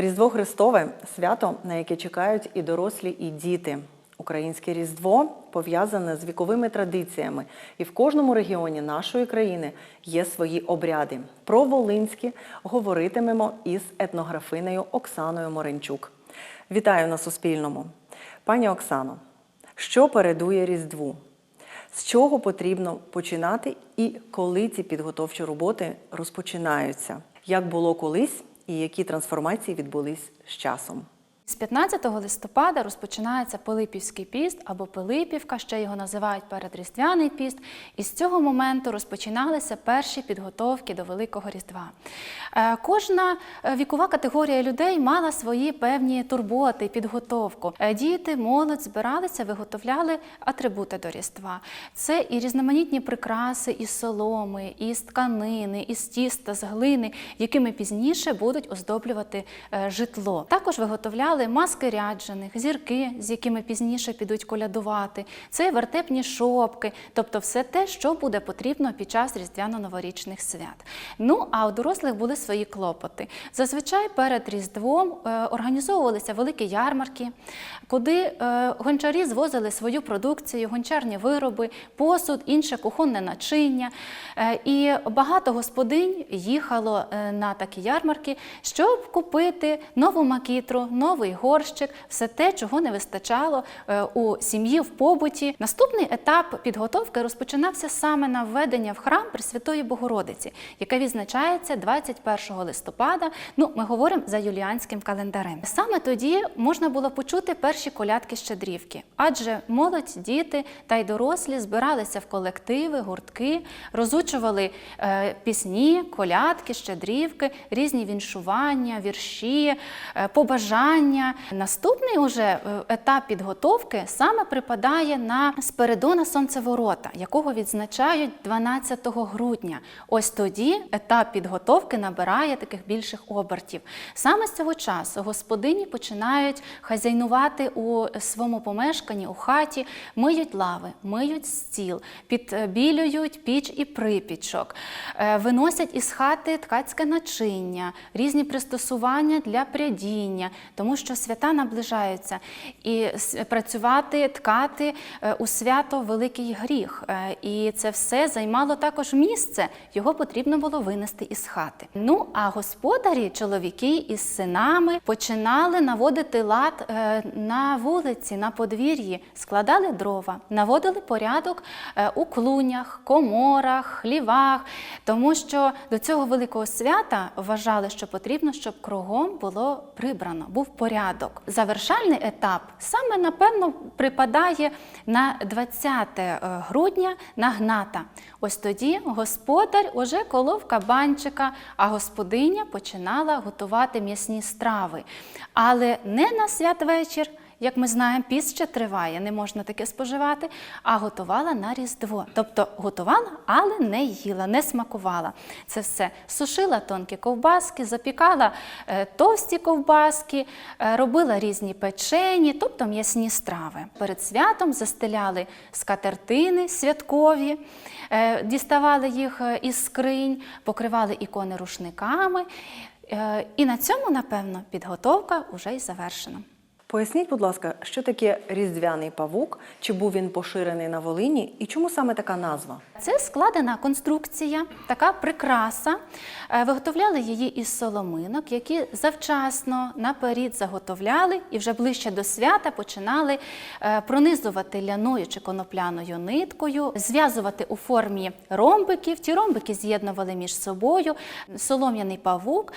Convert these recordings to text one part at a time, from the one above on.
Різдво Христове свято, на яке чекають і дорослі, і діти. Українське Різдво пов'язане з віковими традиціями, і в кожному регіоні нашої країни є свої обряди. Про Волинські говоритимемо із етнографинею Оксаною Моренчук. Вітаю на Суспільному. Пані Оксано, що передує Різдву? З чого потрібно починати і коли ці підготовчі роботи розпочинаються? Як було колись і які трансформації відбулись з часом? З 15 листопада розпочинається Пилипівський піст або Пилипівка, ще його називають передріздвяний піст. І з цього моменту розпочиналися перші підготовки до Великого Різдва. Е, Кожна е, вікова категорія людей мала свої певні турботи, підготовку. Е, Діти, молодь збиралися, виготовляли атрибути до Різдва. Це і різноманітні прикраси із соломи, із тканини, із тіста, з глини, якими пізніше будуть оздоблювати житло. Також виготовляли маски ряджених, зірки, з якими пізніше підуть колядувати. Це вертепні шопки, тобто все те, що буде потрібно під час різдвяно-новорічних свят. Ну а у дорослих були свої клопоти. Зазвичай перед Різдвом е, організовувалися великі ярмарки, куди е, гончарі звозили свою продукцію, гончарні вироби, посуд, інше кухонне начиння. Е, І багато господинь їхало на такі ярмарки, щоб купити нову макітру, новий горщик, все те, чого не вистачало е, у сім'ї в побуті. Наступний етап підготовки розпочинався саме на введення в храм Пресвятої Богородиці, яке відзначається 21 листопада. Ну, ми говоримо за юліанським календарем. Саме тоді можна було почути перші колядки щедрівки, адже молодь, діти та й дорослі збиралися в колективи, гуртки, розучували е, пісні, колядки, щедрівки, різні віншування, вірші, е, побажання. Наступний уже е, етап підготовки саме припадає на Спиридона Сонцеворота, якого відзначають 12 грудня. Ось тоді етап підготовки набирає таких більших обертів. Саме з цього часу господині починають хазяйнувати у своєму помешканні, у хаті, миють лави, миють стіл, підбілюють піч і припічок, е, виносять із хати ткацьке начиння, різні пристосування для прядіння, тому що свята наближаються. І працювати, ткати е, у свято великий гріх. Е, І це все займало також місце. Його потрібно було винести із хати. Ну а господарі, чоловіки із синами, починали наводити лад е, на вулиці, на подвір'ї, складали дрова, наводили порядок у клунях, коморах, хлівах, тому що до цього великого свята вважали, що потрібно, щоб кругом було прибрано, був порядок. Завершальний етап саме напевно припадає на 20 грудня на гната. Ось тоді господар уже колов кабанчика, а господиня починала готувати м'ясні страви. Але не на святвечір. Як ми знаємо, піст ще триває, не можна таке споживати, а готувала на Різдво. Тобто готувала, але не їла, не смакувала. Це все сушила тонкі ковбаски, запікала е, товсті ковбаски, е, робила різні печені, тобто м'ясні страви. Перед святом застеляли скатертини святкові, е, діставали їх із скринь, покривали ікони рушниками. І на цьому, напевно, підготовка вже й завершена. Поясніть, будь ласка, що таке різдвяний павук, чи був він поширений на Волині, і чому саме така назва? Це складена конструкція, така прикраса. Е, Виготовляли її із соломинок, які завчасно наперед заготовляли і вже ближче до свята починали е, пронизувати ляною чи конопляною ниткою, зв'язувати у формі ромбиків. Ті ромбики з'єднували між собою. Солом'яний павук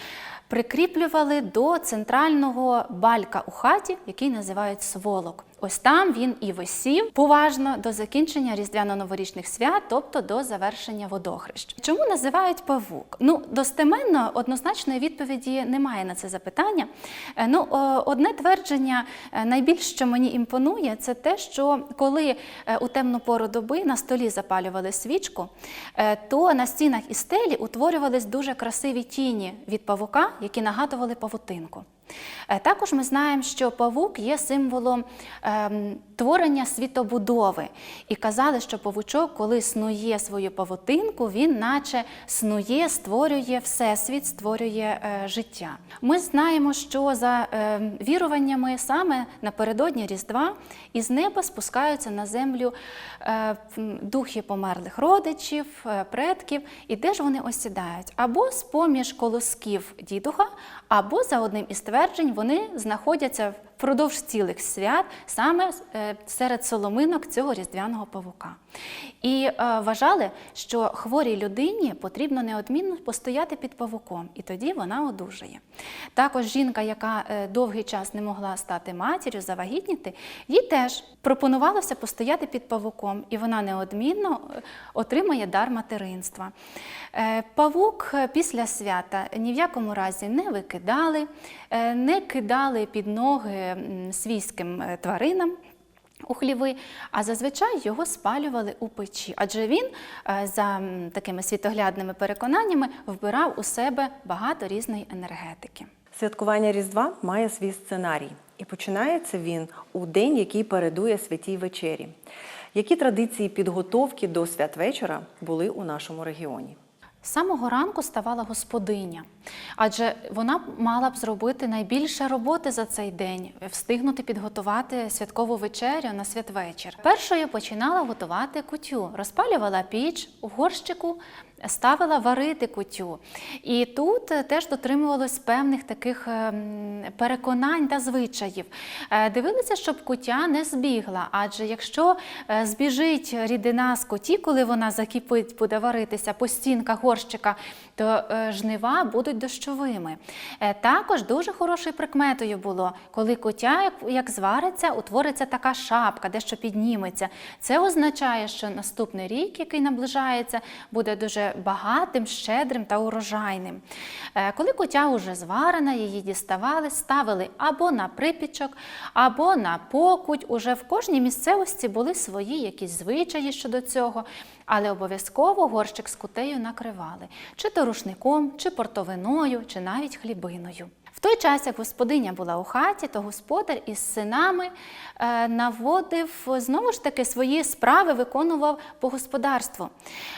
прикріплювали до центрального балька у хаті, який називають сволок. Ось там він і висів поважно до закінчення різдвяно-новорічних свят, тобто до завершення водохрещ. Чому називають павук? Ну, достеменно однозначної відповіді немає на це запитання. Е, Ну, одне твердження е, найбільш, що мені імпонує, це те, що коли е, у темну пору доби на столі запалювали свічку, то на стінах і стелі утворювались дуже красиві тіні від павука, які нагадували павутинку. Також ми знаємо, що павук є символом ем, творення світобудови. І казали, що павучок, коли снує свою павутинку, він наче снує, створює всесвіт, створює е, життя. Ми знаємо, що за е, віруваннями саме напередодні Різдва із неба спускаються на землю е, духи померлих родичів, е, предків, і де ж вони осідають? Або з поміж колосків дідуха, або за одним із тверджень вони знаходяться впродовж цілих свят саме е, серед соломинок цього різдвяного павука. І е, вважали, що хворій людині потрібно неодмінно постояти під павуком, і тоді вона одужає. Також жінка, яка е, довгий час не могла стати матір'ю, завагітніти, їй теж пропонувалося постояти під павуком, і вона неодмінно е, отримає дар материнства. Е, Павук е, після свята ні в якому разі не викидали, не кидали під ноги свійським тваринам. У хліви, а зазвичай його спалювали у печі, адже він, е, за такими світоглядними переконаннями, вбирав у себе багато різної енергетики. Святкування Різдва має свій сценарій, і починається він у день, який передує святій вечері. Які традиції підготовки до святвечора були у нашому регіоні? З самого ранку ставала господиня, адже вона мала б зробити найбільше роботи за цей день, встигнути підготувати святкову вечерю на святвечір. Першою починала готувати кутю, розпалювала піч у горщику, ставила варити кутю. І тут е, теж дотримувалось певних таких ем, переконань та звичаїв. Е, Дивилися, щоб кутя не збігла, адже якщо е, збіжить рідина з куті, коли вона закипить, буде варитися по стінках горщика, то жнива будуть дощовими. Також дуже хорошою прикметою було, коли кутя, як, як звариться, утвориться така шапка, дещо підніметься. Це означає, що наступний рік, який наближається, буде дуже багатим, щедрим та урожайним. Е, Коли кутя вже зварена, її діставали, ставили або на припічок, або на покуть. Уже в кожній місцевості були свої якісь звичаї щодо цього, але обов'язково горщик з кутею накривали чи то рушником, чи портовиною, чи навіть хлібиною. Той час, як господиня була у хаті, то господар із синами е, наводив знову ж таки свої справи, виконував по господарству.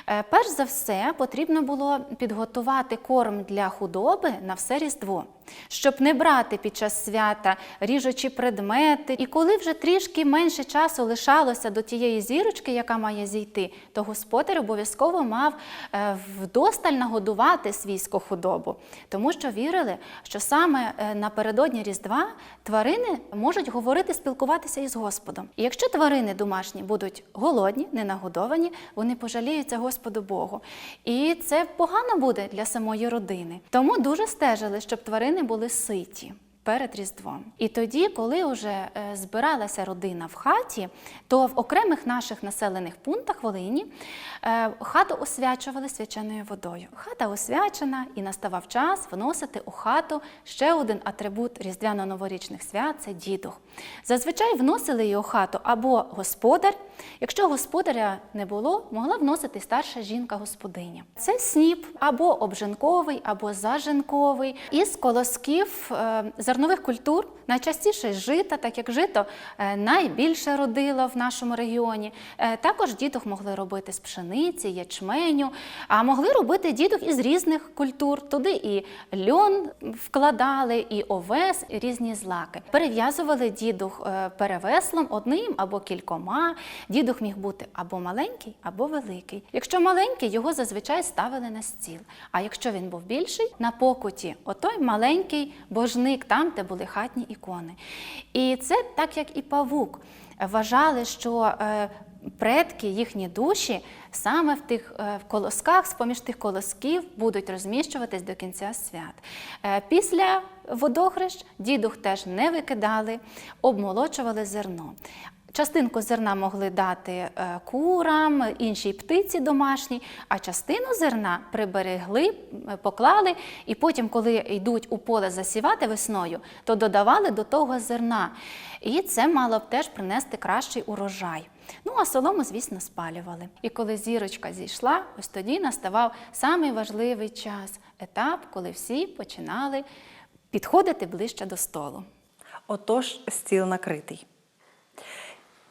Е, перш за все, потрібно було підготувати корм для худоби на все різдво, щоб не брати під час свята ріжучі предмети. І коли вже трішки менше часу лишалося до тієї зірочки, яка має зійти, то господар обов'язково мав е, вдосталь нагодувати свійську худобу, тому що вірили, що саме е, напередодні Різдва тварини можуть говорити, спілкуватися із Господом. І якщо тварини домашні будуть голодні, ненагодовані, вони пожаліються Господу Богу. І це погано буде для самої родини. Тому дуже стежили, щоб тварини були ситі. Перед Різдвом. І тоді, коли вже е, збиралася родина в хаті, то в окремих наших населених пунктах Волині е, хату освячували свяченою водою. Хата освячена і наставав час вносити у хату ще один атрибут різдвяно-новорічних свят це дідух. Зазвичай вносили його хату або господар. Якщо господаря не було, могла вносити старша жінка-господиня. Це сніп або обжинковий, або зажинковий. Із колосків е, зернових культур, найчастіше жита, так як жито е, найбільше родило в нашому регіоні. Е, Також дідух могли робити з пшениці, ячменю, а могли робити дідух із різних культур. Туди і льон вкладали, і овес, і різні злаки. Перев'язували дідух е, перевеслом одним або кількома. Дідух міг бути або маленький, або великий. Якщо маленький, його зазвичай ставили на стіл. А якщо він був більший, на покуті, отой маленький божник, там, де були хатні ікони. І це так, як і павук. Вважали, що е, предки, їхні душі саме в тих е, колосках, з-поміж тих колосків будуть розміщуватись до кінця свят. Е, Після водохрещ дідух теж не викидали, обмолочували зерно. Частинку зерна могли дати е, курам, іншій птиці домашній, а частину зерна приберегли, поклали, і потім, коли йдуть у поле засівати весною, то додавали до того зерна. І це мало б теж принести кращий урожай. Ну а солому, звісно, спалювали. І коли зірочка зійшла, ось тоді наставав самий важливий час етап, коли всі починали підходити ближче до столу. Отож, стіл накритий.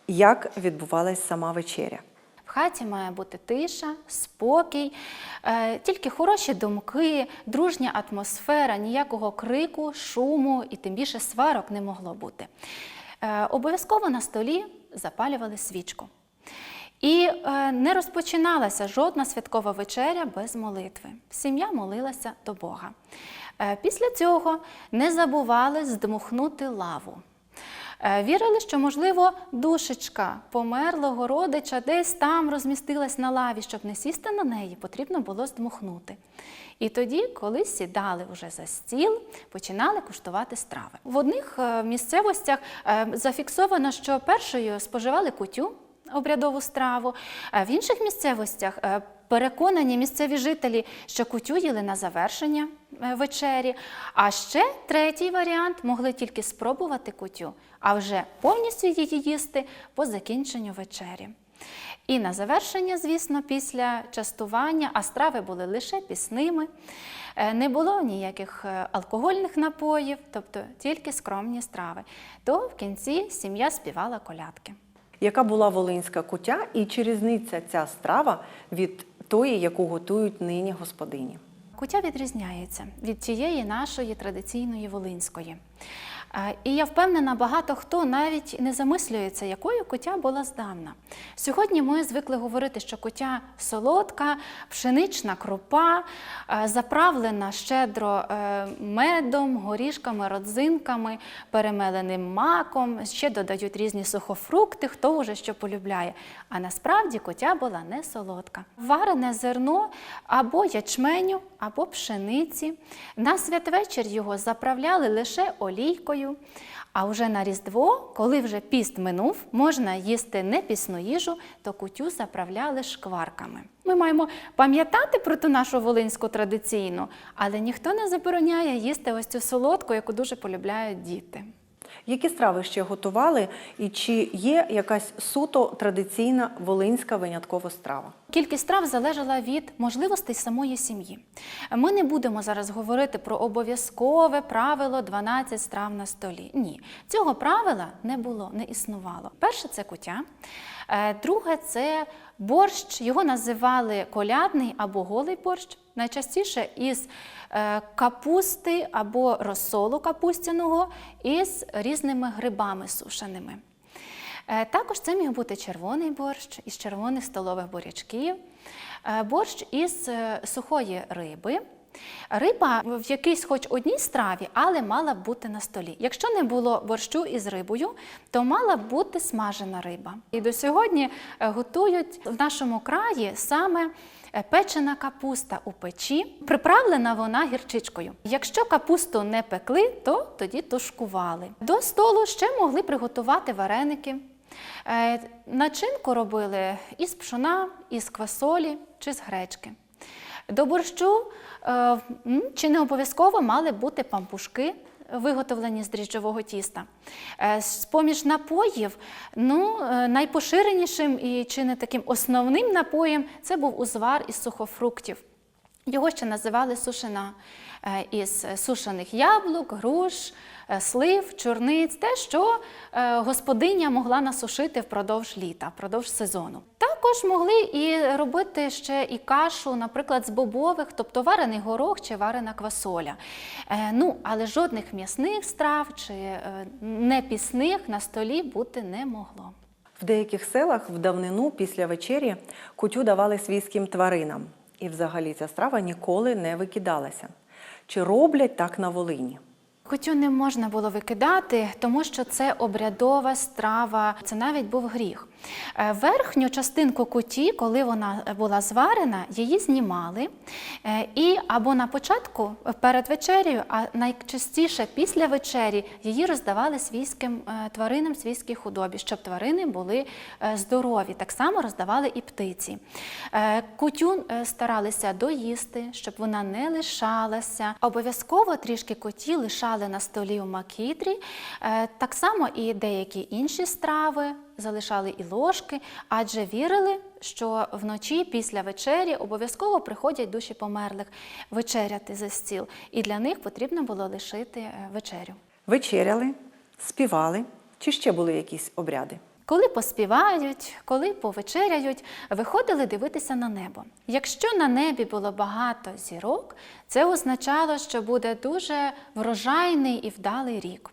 Як відбувалась сама вечеря? В хаті має бути тиша, спокій, е, тільки хороші думки, дружня атмосфера, ніякого крику, шуму і тим більше сварок не могло бути. Е, Обов'язково на столі запалювали свічку. І е, не розпочиналася жодна святкова вечеря без молитви. Сім'я молилася до Бога. Після цього не забували здмухнути лаву. Е, Вірили, що, можливо, душечка померлого родича десь там розмістилась на лаві, щоб не сісти на неї, потрібно було здмухнути. І тоді, коли сідали вже за стіл, починали куштувати страви. В одних е, місцевостях е, зафіксовано, що першою споживали кутю, обрядову страву, в інших місцевостях е, переконані місцеві жителі, що кутю їли на завершення е, вечері. А ще третій варіант могли тільки спробувати кутю, а вже повністю її їсти по закінченню вечері. І на завершення, звісно, після частування, а страви були лише пісними, е, не було ніяких е, алкогольних напоїв, тобто тільки скромні страви. То в кінці сім'я співала колядки. Яка була волинська кутя і чи різниця ця страва від тої, яку готують нині господині? Кутя відрізняється від тієї нашої традиційної волинської. І я впевнена, багато хто навіть не замислюється, якою куття була здавна. Сьогодні ми звикли говорити, що куття солодка, пшенична крупа, заправлена щедро е, медом, горішками, родзинками, перемеленим маком, ще додають різні сухофрукти, хто вже що полюбляє. А насправді куття була не солодка. Варене зерно або ячменю, або пшениці. На святвечір його заправляли лише олійкою. А вже на Різдво, коли вже піст минув, можна їсти не пісну їжу, то кутю заправляли шкварками. Ми маємо пам'ятати про ту нашу волинську традиційну, але ніхто не забороняє їсти ось цю солодку, яку дуже полюбляють діти. Які страви ще готували, і чи є якась суто традиційна волинська виняткова страва? Кількість страв залежала від можливостей самої сім'ї. Ми не будемо зараз говорити про обов'язкове правило 12 страв на столі. Ні, цього правила не було, не існувало. Перше це кутя, Е, друге це борщ. Його називали колядний або голий борщ. Найчастіше із капусти або розсолу капустяного із різними грибами сушеними. Е, Також це міг бути червоний борщ із червоних столових бурячків, е, борщ із е, сухої риби. Риба в якійсь хоч одній страві, але мала б бути на столі. Якщо не було борщу із рибою, то мала б бути смажена риба. І до сьогодні е, готують в нашому краї саме е, печена капуста у печі, приправлена вона гірчичкою. Якщо капусту не пекли, то тоді тушкували. До столу ще могли приготувати вареники. Е, Начинку робили із пшона, із квасолі чи з гречки. До борщу е, чи не обов'язково мали бути пампушки, виготовлені з дріжджового тіста. Е, З-поміж напоїв, ну, е, найпоширенішим і чи не таким основним напоєм це був узвар із сухофруктів. Його ще називали сушина е, із сушених яблук, груш, е, слив, чорниць, те, що е, господиня могла насушити впродовж літа, впродовж сезону. Також могли і робити ще і кашу, наприклад, з бобових, тобто варений горох чи варена квасоля. Ну, але жодних м'ясних страв чи непісних на столі бути не могло. В деяких селах в давнину після вечері кутю давали свійським тваринам. І взагалі ця страва ніколи не викидалася. Чи роблять так на Волині? Кутю не можна було викидати, тому що це обрядова страва, це навіть був гріх. Е, Верхню частинку куті, коли вона була зварена, її знімали е, і або на початку перед вечерею, а найчастіше після вечері її роздавали свійським е, тваринам, свійській худобі, щоб тварини були здорові. Так само роздавали і птиці. Кутю старалися доїсти, щоб вона не лишалася. Обов'язково трішки коті лишали на столі у макітрі. Так само і деякі інші страви залишали і ложки, адже вірили, що вночі після вечері обов'язково приходять душі померлих вечеряти за стіл, і для них потрібно було лишити е, вечерю. Вечеряли, співали, чи ще були якісь обряди? Коли поспівають, коли повечеряють, виходили дивитися на небо. Якщо на небі було багато зірок, це означало, що буде дуже врожайний і вдалий рік.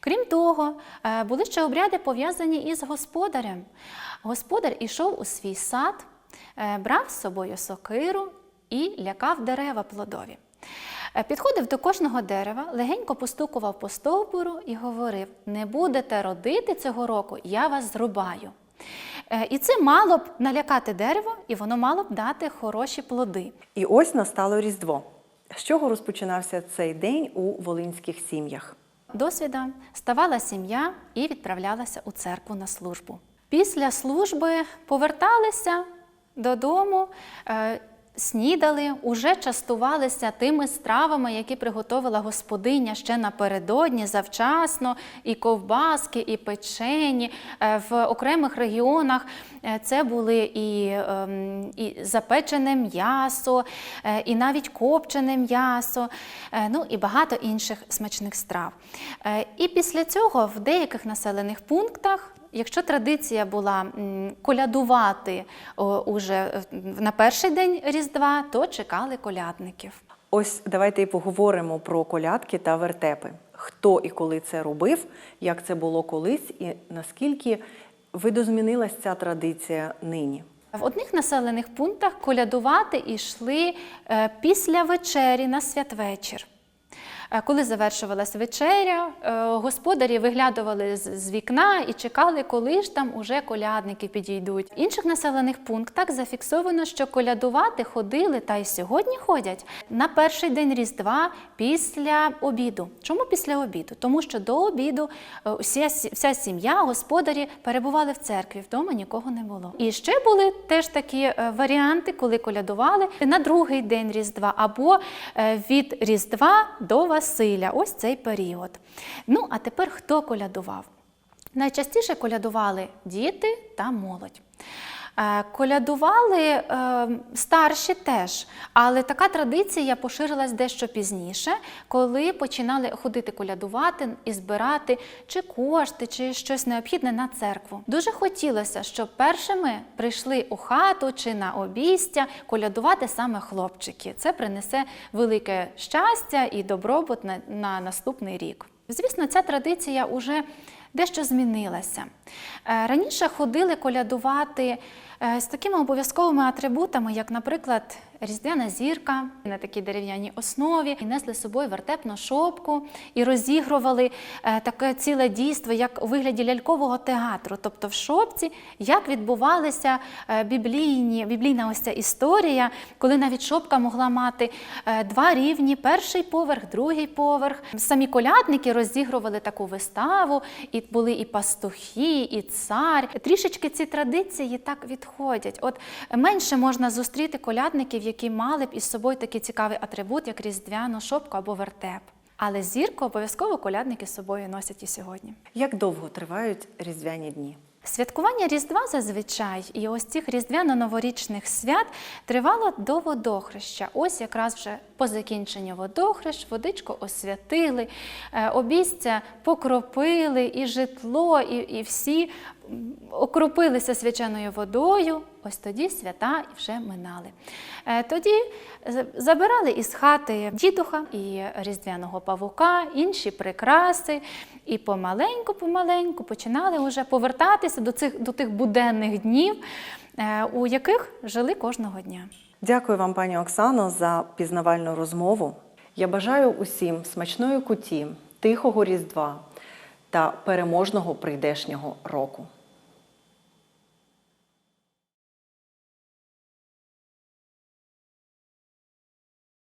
Крім того, е, були ще обряди пов'язані із господарем. Господар ішов у свій сад, е, брав з собою сокиру і лякав дерева плодові. Е, Підходив до кожного дерева, легенько постукував по стовбуру і говорив: не будете родити цього року, я вас зрубаю. І це мало б налякати дерево, і воно мало б дати хороші плоди. І ось настало Різдво. З чого розпочинався цей день у волинських сім'ях? Досвіда ставала сім'я і відправлялася у церкву на службу. Після служби поверталися додому, е, снідали, уже частувалися тими стравами, які приготовила господиня ще напередодні, завчасно, і ковбаски, і печені. Е, В окремих регіонах е, це були і, ем, і запечене м'ясо, е, і навіть копчене м'ясо, ну і багато інших смачних страв. І після цього в деяких населених пунктах Якщо традиція була колядувати уже е, на перший день Різдва, то чекали колядників. Ось давайте і поговоримо про колядки та вертепи. Хто і коли це робив, як це було колись, і наскільки видозмінилась ця традиція нині. В одних населених пунктах колядувати йшли е, після вечері на святвечір. Е, Коли завершувалась вечеря, е, господарі виглядували з вікна і чекали, коли ж там уже колядники підійдуть. В інших населених пунктах зафіксовано, що колядувати ходили та й сьогодні ходять на перший день Різдва після обіду. Чому після обіду? Тому що до обіду е, вся, вся сім'я, господарі перебували в церкві, вдома нікого не було. І ще були теж такі варіанти, коли колядували на другий день Різдва або від Різдва до Василя. Ось цей період. Ну, а тепер хто колядував? Найчастіше колядували діти та молодь. Е, Колядували е, старші теж, але така традиція поширилась дещо пізніше, коли починали ходити колядувати і збирати чи кошти, чи щось необхідне на церкву. Дуже хотілося, щоб першими прийшли у хату чи на обійстя колядувати саме хлопчики. Це принесе велике щастя і добробут на, на наступний рік. Звісно, ця традиція уже дещо змінилася. Е, Раніше ходили колядувати з такими обов'язковими атрибутами, як, наприклад, різдвяна зірка на такій дерев'яній основі, і несли з собою вертепну шопку і розігрували е, таке ціле дійство, як у вигляді лялькового театру. Тобто в шопці, як відбувалися е, біблійні, біблійна ось ця історія, коли навіть шопка могла мати е, два рівні: перший поверх, другий поверх. Самі колядники розігрували таку виставу, і були і пастухи, і цар. Трішечки ці традиції так відходять. От менше можна зустріти колядників, які мали б із собою такий цікавий атрибут, як різдвяну шопку або вертеп. Але зірку обов'язково колядники з собою носять і сьогодні. Як довго тривають різдвяні дні? Святкування Різдва зазвичай і ось цих різдвяно-новорічних свят тривало до водохреща. Ось якраз вже по закінченню водохрещ водичку освятили, е, обійстя покропили, і житло, і, і всі окропилися свяченою водою. Ось тоді свята вже минали. Е, Тоді забирали із хати дідуха і різдвяного павука, інші прикраси, і помаленьку-помаленьку починали вже повертатися до цих до тих буденних днів, е, у яких жили кожного дня. Дякую вам, пані Оксано, за пізнавальну розмову. Я бажаю усім смачної куті, тихого різдва та переможного прийдешнього року.